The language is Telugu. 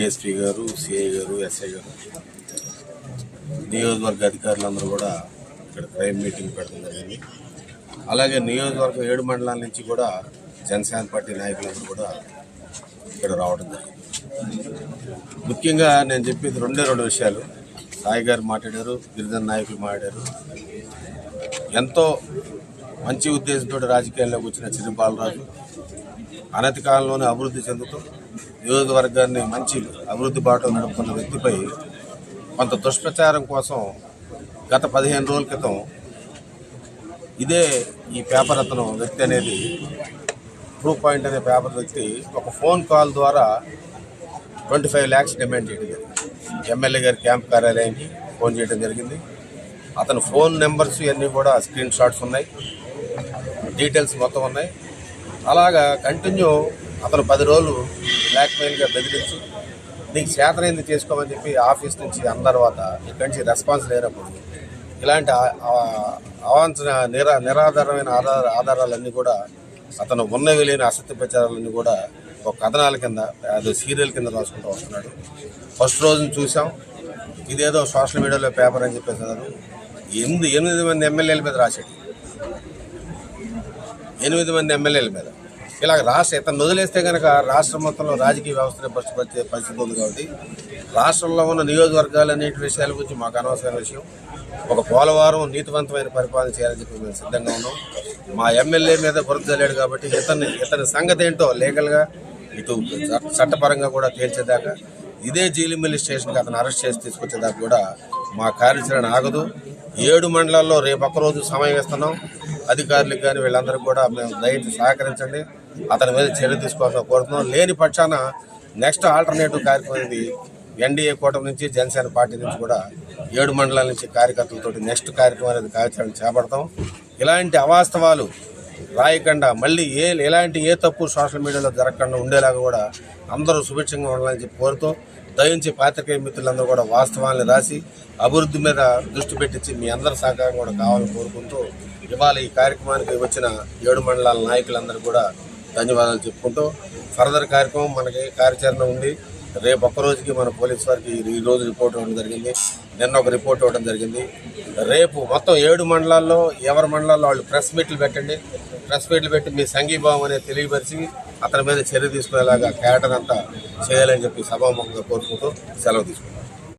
డిఎస్పీ గారు సిఐ గారు ఎస్ఐ గారు నియోజకవర్గ అధికారులందరూ కూడా ఇక్కడ క్రైమ్ మీటింగ్ పెట్టడం జరిగింది. అలాగే నియోజకవర్గం ఏడు మండలాల నుంచి కూడా జనసేన పార్టీ నాయకులందరూ కూడా ఇక్కడ రావడం జరిగింది. ముఖ్యంగా నేను చెప్పేది రెండే రెండు విషయాలు. సాయి గారు మాట్లాడారు గిరిజన నాయకులు మాట్లాడారు. ఎంతో మంచి ఉద్దేశంతో రాజకీయాల్లోకి వచ్చిన చిరు బాలరాజు అనతి కాలంలోనే అభివృద్ధి చెందుతూ నియోజకవర్గాన్ని మంచి అభివృద్ధి బాటలో నడుపుతున్న వ్యక్తిపై కొంత దుష్ప్రచారం కోసం గత పదిహేను రోజుల క్రితం ఇదే ఈ పేపర్ అతను వ్యక్తి అనేది ట్రూ పాయింట్ అనే పేపర్ వ్యక్తి ఒక ఫోన్ కాల్ ద్వారా ట్వంటీ ఫైవ్ ల్యాక్స్ డిమాండ్ చేయడం జరిగింది. ఎమ్మెల్యే గారి క్యాంప్ కార్యాలయానికి ఫోన్ చేయడం జరిగింది. అతను ఫోన్ నెంబర్స్ ఇవన్నీ కూడా స్క్రీన్ షాట్స్ ఉన్నాయి. డీటెయిల్స్ మొత్తం ఉన్నాయి. అలాగా కంటిన్యూ అతను పది రోజులు బ్లాక్మెయిల్గా బెదిరించి నీకు చేతనైంది చేసుకోమని చెప్పి ఆఫీస్ నుంచి అన్న తర్వాత ఇక్కడి నుంచి రెస్పాన్స్ లేనప్పుడు ఇలాంటి అవాంఛన నిరా నిరాధారమైన ఆధార ఆధారాలన్నీ కూడా అతను ఉన్నవి లేని అసత్య ప్రచారాలన్నీ కూడా ఒక కథనాల కింద అది సీరియల్ కింద రాసుకుంటూ వస్తున్నాడు. ఫస్ట్ రోజును చూసాం ఇదేదో సోషల్ మీడియాలో పేపర్ అని చెప్పేసి అన్నారు. ఎనిమిది ఎనిమిది మంది ఎమ్మెల్యేల మీద రాశాడు. ఎనిమిది మంది ఎమ్మెల్యేల మీద. ఇలా రాష్ట్ర ఇతను వదిలేస్తే కనుక రాష్ట్రం మొత్తంలో రాజకీయ వ్యవస్థను పరిస్థితి పరిస్థితి ఉంది కాబట్టి రాష్ట్రంలో ఉన్న నియోజకవర్గాలు అనేటి విషయాల గురించి మాకు అనవసరమైన విషయం. ఒక పోలవరం నీతివంతమైన పరిపాలన చేయాలని చెప్పి మేము సిద్ధంగా ఉన్నాం. మా ఎమ్మెల్యే మీద గుర్తు తెలియడు కాబట్టి ఇతన్ని ఇతని సంగతి ఏంటో లీగల్గా ఇటు చట్ట- చట్టపరంగా కూడా తేల్చేదాకా ఇదే జీలిమిల్లి స్టేషన్కి అతను అరెస్ట్ చేసి తీసుకొచ్చేదాకా కూడా మా కార్యాచరణ ఆగదు. ఏడు మండలాల్లో రేపు ఒక్కరోజు సమయం ఇస్తున్నాం. అధికారులకు కానీ వీళ్ళందరికీ కూడా మేము దయచేసి సహకరించండి. అతని మీద చర్య తీసుకోవాలని కోరుతున్నాం. లేని పక్షాన నెక్స్ట్ ఆల్టర్నేటివ్ కార్యక్రమం ఇది. ఎన్డీఏ కూటమి నుంచి జనసేన పార్టీ నుంచి కూడా ఏడు మండలాల నుంచి కార్యకర్తలతో నెక్స్ట్ కార్యక్రమం అనేది కార్యాచరణ చేపడతాం. ఇలాంటి అవాస్తవాలు రాయకుండా మళ్ళీ ఏ ఎలాంటి ఏ తప్పు సోషల్ మీడియాలో జరగకుండా ఉండేలాగా కూడా అందరూ సుభిక్షంగా ఉండాలని చెప్పి కోరుతూ దయించి పాత్రికేయ మిత్రులందరూ కూడా వాస్తవాన్ని రాసి అభివృద్ధి మీద దృష్టి పెట్టించి మీ అందరి సహకారం కూడా కావాలని కోరుకుంటూ ఇవాళ ఈ కార్యక్రమానికి వచ్చిన ఏడు మండలాల నాయకులందరూ కూడా ధన్యవాదాలు చెప్పుకుంటూ ఫర్దర్ కార్యక్రమం మనకి కార్యాచరణ ఉంది రేపు ఒక్క రోజుకి మన పోలీస్ వారికి ఈ రోజు రిపోర్ట్ ఇవ్వడం జరిగింది. నిన్న ఒక రిపోర్ట్ ఇవ్వడం జరిగింది. రేపు మొత్తం ఏడు మండలాల్లో ఎవరి మండలాల్లో వాళ్ళు ప్రెస్ మీట్లు పెట్టండి. ప్రెస్ మీట్లు పెట్టి మీ సంఘీభావం అనేది తెలియపరిచి అతని మీద చర్య తీసుకునేలాగా క్యాడర్ అంతా చేయాలని చెప్పి సభాముఖంగా కోరుకుంటూ సెలవు తీసుకుంటాం